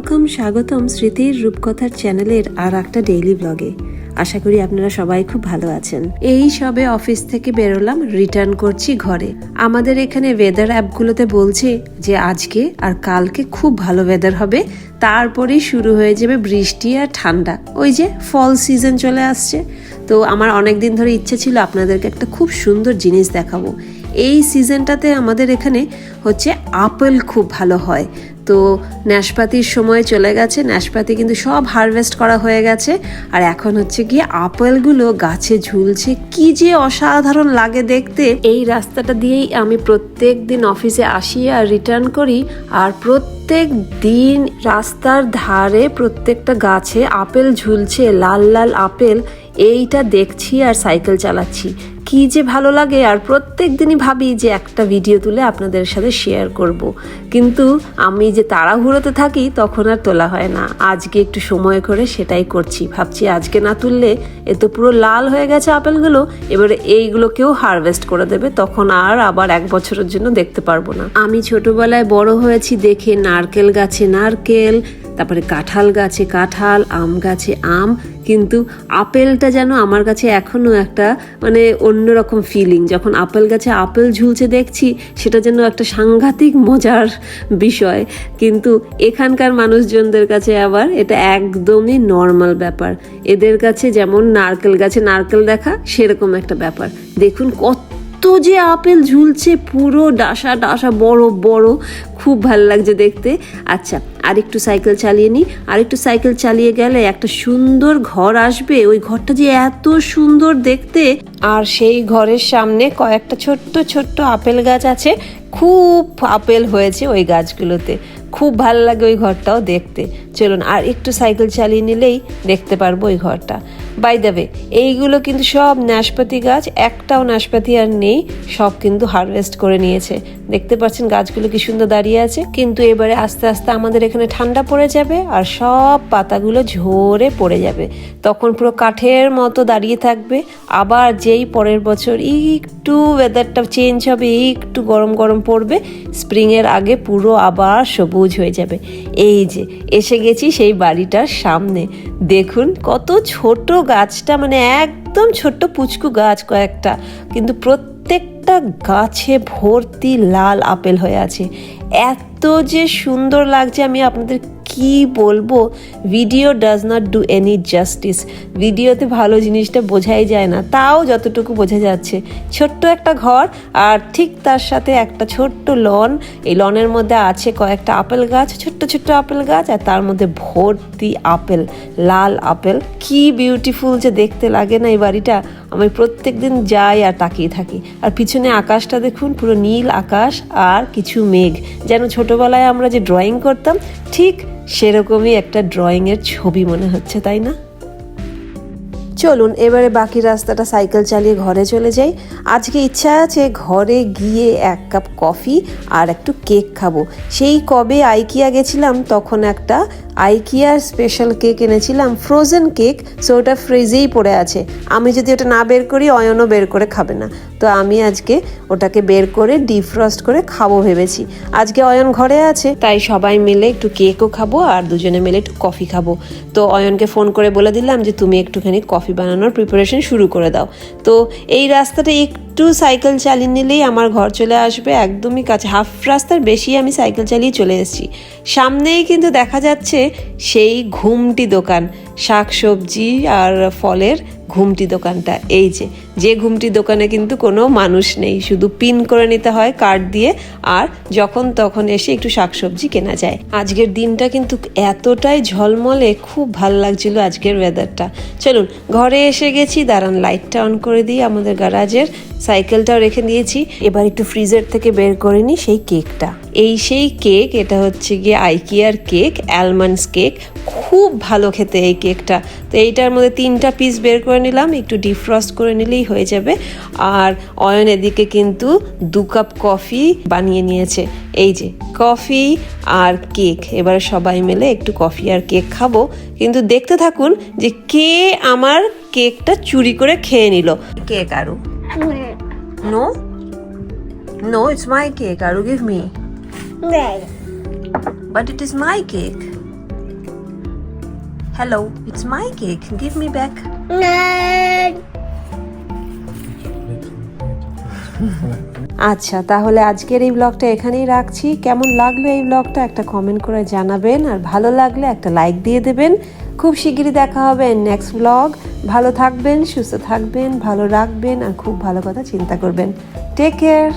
Welcome স্বাগতম স্মৃতির রূপকথার চ্যানেলের আর একটা ডেইলি ব্লগে আশা করি আপনারা সবাই খুব ভালো আছেন। এই সবে অফিস থেকে বেরোলাম রিটার্ন করছি ঘরে। আমাদের এখানে ওয়েদার অ্যাপগুলোতে বলছে যে আজকে আর কালকে খুব ভালো ওয়েদার হবে, তারপরেই শুরু হয়ে যাবে বৃষ্টি আর ঠান্ডা। ওই যে ফল সিজন চলে আসছে। তো আমার অনেক দিন ধরে ইচ্ছে ছিল আপনাদেরকে একটা খুব সুন্দর জিনিস দেখাবো। এই সিজনটাতে আমাদের এখানে হচ্ছে আপেল খুব ভালো হয়। তো নাশপাতির সময় চলে গেছে। নাশপাতি কিন্তু সব হারভেস্ট করা হয়ে গেছে। আর এখন হচ্ছে গিয়ে আপেলগুলো গাছে ঝুলছে। কি যে অসাধারণ লাগে দেখতে। এই রাস্তাটা দিয়েই আমি প্রত্যেক দিন অফিসে আসি আর রিটার্ন করি। আর প্রত্যেক দিন রাস্তার ধারে প্রত্যেকটা গাছে আপেল ঝুলছে, লাল লাল আপেল। এইটা দেখছি আর সাইকেল চালাচ্ছি। কি যে ভালো লাগে আর প্রত্যেক দিনই ভাবি যে একটা ভিডিও তুলে আপনাদের সাথে শেয়ার করব। কিন্তু আমি যে তাড়াহুড়োতে থাকি তখন আর তোলা হয় না। আজকে একটু সময় করে সেটাই করছি। ভাবছি আজকে না তুললে এ তো পুরো লাল হয়ে গেছে আপেলগুলো, এবারে এইগুলোকেও হারভেস্ট করে দেবে, তখন আর আবার এক বছরের জন্য দেখতে পারব না। আমি ছোটবেলায় বড় হয়েছি দেখে নারকেল গাছে নারকেল তারপরে কাঁঠাল গাছে কাঁঠাল, আম গাছে আম, কিন্তু আপেলটা যেন আমার কাছে এখনও একটা মানে অন্যরকম ফিলিং যখন আপেল গাছে আপেল ঝুলছে দেখছি, সেটা যেন একটা সাংঘাতিক মজার বিষয়। কিন্তু এখানকার মানুষজনদের কাছে আবার এটা একদমই নর্মাল ব্যাপার। এদের কাছে যেমন নারকেল গাছে নারকেল দেখা, সেরকম একটা ব্যাপার। দেখুন কত এত যে আপেল ঝুলছে, পুরো ডাসা ডাসা, বড় বড়। খুব ভালো লাগছে দেখতে। আচ্ছা আর একটু সাইকেল চালিয়ে নিই আর একটু সাইকেল চালিয়ে গেলে একটা সুন্দর ঘর আসবে। ওই ঘরটা যে এত সুন্দর দেখতে। আর সেই ঘরের সামনে কয়েকটা ছোট্ট ছোট্ট আপেল গাছ আছে। খুব আপেল হয়েছে ওই গাছগুলোতে। খুব ভালো লাগে ওই ঘরটাও দেখতে। চলুন, আর একটু সাইকেল চালিয়ে নিলেই দেখতে পারব ওই ঘরটা। বাই দেবে এইগুলো কিন্তু সব নাশপাতি গাছ, একটাও নাশপাতি আর নেই, সব কিন্তু হারভেস্ট করে নিয়েছে। দেখতে পাচ্ছেন গাছগুলো কি সুন্দর দাঁড়িয়ে আছে, কিন্তু এবারে আস্তে আস্তে আমাদের এখানে ঠান্ডা পড়ে যাবে আর সব পাতাগুলো ঝরে পড়ে যাবে। তখন পুরো কাঠের মতো দাঁড়িয়ে থাকবে। আবার যেই পরের বছর একটু ওয়েদারটা চেঞ্জ হবে, একটু গরম গরম পড়বে স্প্রিংয়ের আগে পুরো আবার সবুজ হয়ে যাবে। এই যে, এসে গেছি সেই বাড়িটার সামনে। দেখুন কত ছোট গাছটা মানে একদম ছোট্ট পুচকু গাছ কয়েকটা। কিন্তু প্রত্যেকটা গাছে ভর্তি লাল আপেল হয়ে আছে। এত যে সুন্দর লাগছে, আমি আপনাদের কি বলব? Video does not do any justice ভিডিওতে ভালো জিনিসটা বোঝাই যায় না। তাও যতটুকু বোঝা যাচ্ছে। ছোট্ট একটা ঘর আর ঠিক তার সাথে একটা ছোট্ট লন এই লনের মধ্যে আছে কয়েকটা আপেল গাছ, ছোট্ট ছোট্ট আপেল গাছ আর তার মধ্যে ভর্তি আপেল, লাল আপেল। কি বিউটিফুল যে দেখতে লাগে না এই বাড়িটা। আমি প্রত্যেক দিন যাই আর তাকিয়ে থাকি। আর পিছনে আকাশটা দেখুন, পুরো নীল আকাশ আর কিছু মেঘ। যেন ছোটবেলায় আমরা যে ড্রয়িং করতাম, ঠিক সেরকমই একটা ড্রয়িংয়ের ছবি মনে হচ্ছে, তাই না? চলুন, এবারে বাকি রাস্তাটা সাইকেল চালিয়ে ঘরে চলে যাই। আজকে ইচ্ছা আছে ঘরে গিয়ে এক কাপ কফি আর একটু কেক খাব। সেই কবে আইকিয়া গেছিলাম, তখন একটা আইকিয়ার স্পেশাল কেক এনেছিলাম ফ্রোজেন কেক। সো ওটা ফ্রিজেই পড়ে আছে। আমি যদি ওটা না বের করি, অয়নও বের করে খাবে না। তো আমি আজকে ওটাকে বের করে ডিফ্রস্ট করে খাব ভেবেছি। আজকে অয়ন ঘরে আছে। তাই সবাই মিলে একটু কেকও খাব আর দুজনে মিলে একটু কফি খাব। তো অয়নকে ফোন করে বলে দিলাম যে, তুমি একটুখানি কফি বানানোর প্রিপারেশন শুরু করে দাও। তো এই রাস্তাটা একটু সাইকেল চালিয়ে নিলেই আমার ঘর চলে আসবে একদমই কাছে। হাফ রাস্তার বেশি আমি সাইকেল চালিয়ে চলে এসেছি। সামনেই কিন্তু দেখা যাচ্ছে সেই ঘুমটি দোকান। শাক সবজি আর ফলের ঘুমটি দোকানটা। এই যে যে ঘুমটি দোকানে কিন্তু কোনো মানুষ নেই। শুধু পিন করে নিতে হয় কার্ড দিয়ে আর যখন তখন এসে একটু শাকসবজি কেনা যায়। আজকের দিনটা কিন্তু এতটাই ঝলমলে, খুব ভালো লাগছিল আজকের ওয়েদারটা চলুন, ঘরে এসে গেছি, দাঁড়ান লাইটটা অন করে দিই, আমাদের গ্যারাজের সাইকেলটাও রেখে দিয়েছি। এবার একটু ফ্রিজের থেকে বের করে নিই সেই কেকটা এই সেই কেক এটা হচ্ছে গিয়ে আইকিয়ার কেক অ্যালমন্ডস কেক খুব ভালো খেতে এই কেকটা। তো এইটার মধ্যে তিনটা পিস বের করে নিলাম একটু ডিফ্রস্ট করে নিলেই হয়ে যাবে। আর অয়ন এদিকে কিন্তু দু কাপ কফি বানিয়ে নিয়েছে। এই যে কফি আর কেক এবার সবাই মিলে একটু কফি আর কেক খাব। কিন্তু দেখতে থাকুন যে কে আমার কেকটা চুরি করে খেয়ে নিল। Cake Aru no no it's my cake Aru give me but it is my my cake hello it's my cake give me back আচ্ছা তাহলে আজকের এই ব্লগটা এখানেই রাখছি। কেমন লাগল এই ব্লগটা একটা কমেন্ট করে জানাবেন। আর ভালো লাগলে একটা লাইক দিয়ে দেবেন। খুব শিগগিরই দেখা হবে নেক্সট ব্লগ ভালো থাকবেন সুস্থ থাকবেন ভালো রাখবেন আর খুব ভালো কথা চিন্তা করবেন। Take care